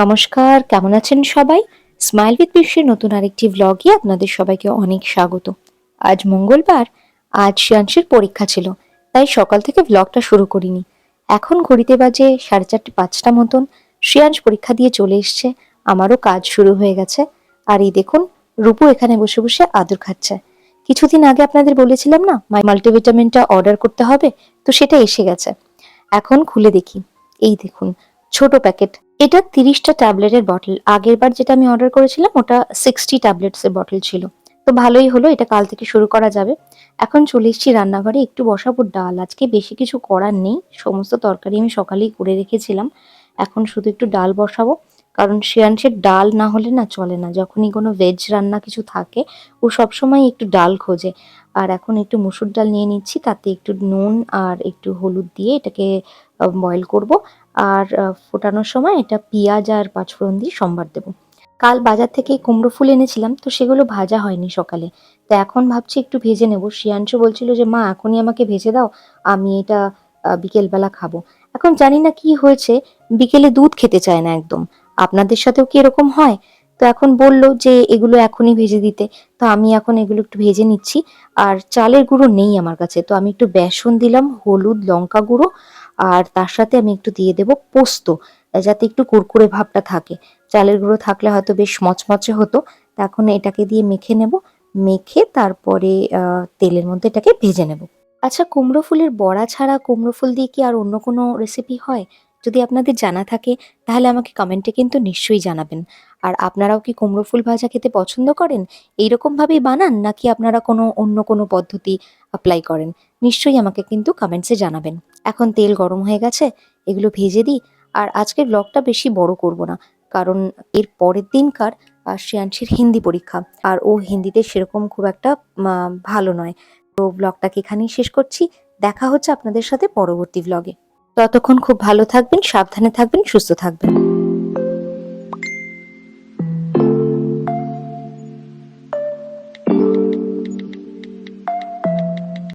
নমস্কার, কেমন আছেন সবাই? স্মাইল উইথ বিশ্বের নতুন আরেকটি ভ্লগে আপনাদের সবাইকে অনেক স্বাগত। আজ মঙ্গলবার, আজ শিয়াংশের পরীক্ষা ছিল, তাই সকাল থেকে ভ্লগটা শুরু করিনি। এখন ঘড়িতে বাজে সাড়ে চারটে পাঁচটা মতন, শ্রেয়াংশ পরীক্ষা দিয়ে চলে এসছে, আমারও কাজ শুরু হয়ে গেছে। আর এই দেখুন, রূপু এখানে বসে বসে আদর খাচ্ছে। কিছুদিন আগে আপনাদের বলেছিলাম না মাই মাল্টিভিটামিনটা অর্ডার করতে হবে, তো সেটা এসে গেছে। এখন খুলে দেখি। এই দেখুন ছোট প্যাকেট। এটা তিরিশটা ট্যাবলেটের বটল। আগের বার যেটা আমি অর্ডার করেছিলাম, ওটা সিক্সটি ট্যাবলেটস এর বটল ছিল। তো ভালোই হলো, এটা কাল থেকে শুরু করা যাবে। এখন চলে এসেছি রান্নাঘরে, একটু বসাবো ডাল। আজকে বেশি কিছু করার নেই, সমস্ত তরকারি আমি সকালেই করে রেখেছিলাম। এখন শুধু একটু ডাল বসাবো, কারণ শ্রেয়াংশের ডাল না হলে না চলে না। যখনই কোনো ভেজ রান্না কিছু থাকে, ও সবসময় একটু ডাল খোঁজে। আর এখন একটু মুসুর ডাল নিয়ে নিচ্ছি, তাতে একটু নুন আর একটু হলুদ দিয়ে এটাকে বয়েল করব। আর ফোটানোর সময় এটা পেঁয়াজ আর পাঁচফোড়ন দিয়ে সম্বার দেবো। কাল বাজার থেকে কুমড়ো ফুল এনেছিলাম, তো সেগুলো ভাজা হয়নি সকালে। তো এখন ভাবছি একটু ভেজে নেব। শ্রিয়াংশ বলছিল যে, মা, এখনই আমাকে ভেজে দাও, আমি এটা বিকেলবেলা খাব। এখন জানি না কি হয়েছে, বিকেলে দুধ খেতে চায় না একদম। আপনাদের সাথেও কি এরকম হয়? তো এখন বলল যে, এগুলো এখনই ভেজে দিতে। তো আমি এখন এগুলো একটু ভেজে নিচ্ছি। আর চালের গুঁড়ো নেই আমার কাছে, তো আমি একটু বেসন দিলাম, হলুদ, লঙ্কা গুঁড়ো আর তার সাথে আমি একটু দিয়ে দেব পোস্ত, যাতে একটু কুরকুরে ভাবটা থাকে। চালের গুঁড়ো থাকলে হয়তো বেশ মচমচে হতো। এখন এটাকে দিয়ে মেখে নেব। মেখে তারপরে তেলের মধ্যে এটাকে ভেজে নেব। আচ্ছা কুমড়ো ফুলের বড়া ছাড়া কুমড়ো ফুল দিয়ে কি আর অন্য কোনো রেসিপি হয়? যদি আপনাদের জানা থাকে, তাহলে আমাকে কমেন্টে কিন্তু নিশ্চয়ই জানাবেন। আর আপনারাও কি কুমড়ো ফুল ভাজা খেতে পছন্দ করেন? এইরকম ভাবেই বানান, নাকি আপনারা কোনো অন্য কোনো পদ্ধতি অ্যাপ্লাই করেন? নিশ্চয়ই আমাকে কিন্তু কমেন্টসে জানাবেন। এখন তেল গরম হয়ে গেছে, এগুলো ভেজে দিই। আর আজকের ব্লগটা বেশি বড় করব না, কারণ এর পরের দিনকার শ্রেয়াংশীর হিন্দি পরীক্ষা। আর ও হিন্দিতে সেরকম খুব একটা ভালো নয়। তো ব্লগটাকে এখানেই শেষ করছি। দেখা হচ্ছে আপনাদের সাথে পরবর্তী ব্লগে ততক্ষণ খুব ভালো থাকবেন, সাবধানে থাকবেন, সুস্থ থাকবেন।